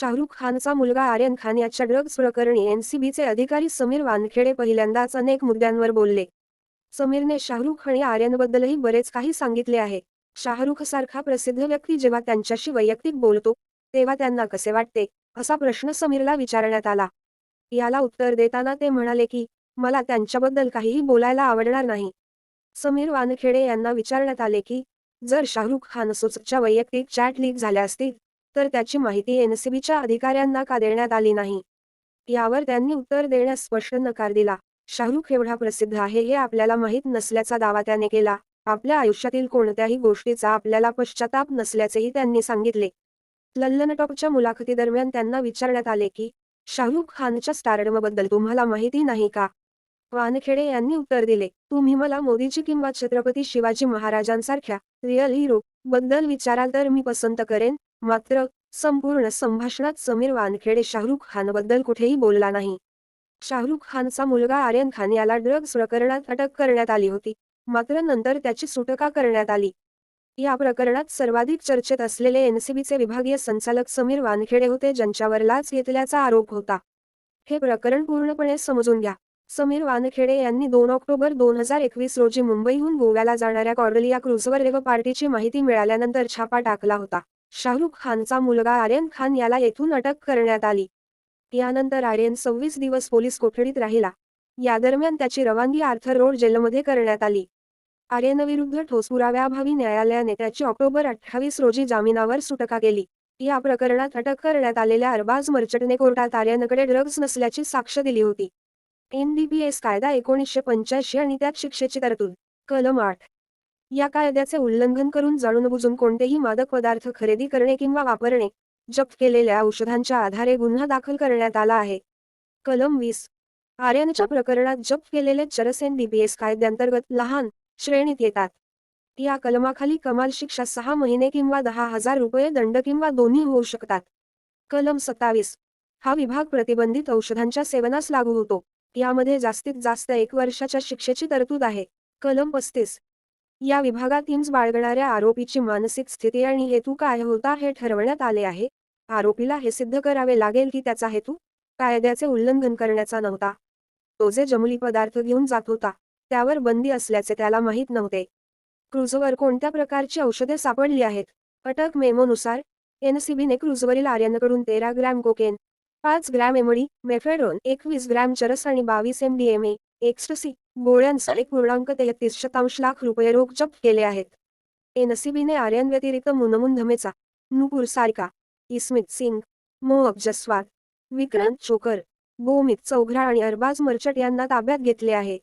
शाहरुख खानचा मुलगा आर्यन खान याच्या ड्रग्ज प्रकरणी एनसीबीचे अधिकारी समीर वानखेडे पहिल्यांदाच अनेक मुद्द्यांवर बोलले. समीरने शाहरुख आणि आर्यनबद्दलही बरेच काही सांगितले आहे. शाहरुख सारखा प्रसिद्ध व्यक्ती जेव्हा त्यांच्याशी वैयक्तिक बोलतो तेव्हा त्यांना कसे वाटते असा प्रश्न समीरला विचारण्यात आला. याला उत्तर देताना ते म्हणाले की मला त्यांच्याबद्दल काहीही बोलायला आवडणार नाही. समीर वानखेडे यांना विचारण्यात आले की जर शाहरुख खान सोचच्या वैयक्तिक चॅट लीक झाल्या असतील तर त्याची माहिती एनसीबीच्या अधिकाऱ्यांना का देण्यात आली नाही? यावर त्यांनी उत्तर देण्यास स्पष्ट नकार दिला. शाहरुख एवढा प्रसिद्ध आहे हे आपल्याला माहीत नसल्याचा दावा त्याने केला. आपल्या आयुष्यातील कोणत्याही गोष्टीचा आपल्याला पश्चाताप नसल्याचेही त्यांनी सांगितले. लल्लनटॉपच्या मुलाखतीदरम्यान त्यांना विचारण्यात आले की शाहरुख खानच्या स्टारडमबद्दल तुम्हाला माहिती नाही का? वानखेडे यांनी उत्तर दिले तुम्ही मला मोदीजी किंवा छत्रपती शिवाजी महाराजांसारख्या रिअल हिरो बद्दल विचाराल तर मी पसंत करेन. मात्र संपूर्ण संभाषणात समीर वानखेडे शाहरुख खानबद्दल कुठेही बोलला नाही. शाहरुख खानचा मुलगा आर्यन खान याला ड्रग्ज प्रकरणात अटक करण्यात आली होती. मात्र नंतर त्याची सुटका करण्यात आली. या प्रकरणात सर्वाधिक चर्चेत असलेले एनसीबीचे विभागीय संचालक समीर वानखेडे होते ज्यांच्यावर लाच घेतल्याचा आरोप होता. हे प्रकरण पूर्णपणे समजून घ्या. समीर वानखेडे यांनी दोन ऑक्टोबर दोन हजार एकवीस रोजी मुंबईहून गोव्याला जाणाऱ्या कॉर्डलिया क्रुझवर रेव पार्टीची माहिती मिळाल्यानंतर छापा टाकला होता. शाहरुख खानचा मुलगा आर्यन खान याला येथून अटक करण्यात आली. यानंतर आर्यन सव्वीस दिवस पोलीस कोठडीत राहिला. या दरम्यान त्याची रवानगी आर्थर रोड जेलमध्ये करण्यात आली. आर्यनविरुद्ध ठोस पुराव्याभावी न्यायालयाने त्याची ऑक्टोबर अठ्ठावीस रोजी जामिनावर सुटका केली. या प्रकरणात अटक करण्यात आलेल्या अरबाज मर्चटने कोर्टात आर्यनकडे ड्रग्ज नसल्याची साक्ष दिली होती. एनडीपीएस कायदा एकोणीसशे पंच्याऐंशी आणि त्यात शिक्षेची तरतूद. कलम आठ. या कायद्याचे उल्लंघन करून जाणूनबुजून कोणतेही मादक पदार्थ खरेदी करणे किंवा वापरणे जप्त केलेल्या औषधांच्या आधारे गुन्हा दाखल करण्यात आला आहे. कलम वीस. आर्यनच्या प्रकरणात जप्त केलेले चरसेन डीबीएस कायद्यांतर्गत लहान श्रेणीत येतात. या कलमाखाली कमाल शिक्षा सहा महिने किंवा दहा हजार रुपये दंड किंवा दोन्ही होऊ शकतात. कलम सत्तावीस. हा विभाग प्रतिबंधित औषधांच्या सेवनास लागू होतो. यामध्ये जास्तीत जास्त एक वर्षाच्या शिक्षेची तरतूद आहे. कलम पस्तीस. या विभागात इंच बाळगणाऱ्या आरोपीची मानसिक स्थिती आणि हेतू काय होता हे ठरवण्यात आले आहे. आरोपीला हे सिद्ध करावे लागेल की त्याचा हेतू कायद्याचे उल्लंघन करण्याचा नव्हता. तो जे जमली पदार्थ घेऊन जात होता त्यावर बंदी असल्याचे त्याला माहीत नव्हते. क्रुझवर कोणत्या प्रकारची औषधे सापडली आहेत? अटक मेमोनुसार एनसीबीने क्रुझवरील आर्यनकडून तेरा ग्रॅम कोकेन पाच ग्रॅम एमडी मेफेडोन एकवीस ग्रॅम चरस आणि बावीस एम डी गोळ्यांचा एक पूर्णांक तेहतीस शतांश लाख रुपये रोख जप्त केले आहेत. एनसीबीने आर्यन व्यतिरिक्त मुनमुन धमेचा नुपूर सारका इस्मित सिंग मोहक जसवाल विक्रांत चोकर बोमित चौघरा आणि अरबाज मर्चट यांना ताब्यात घेतले आहे.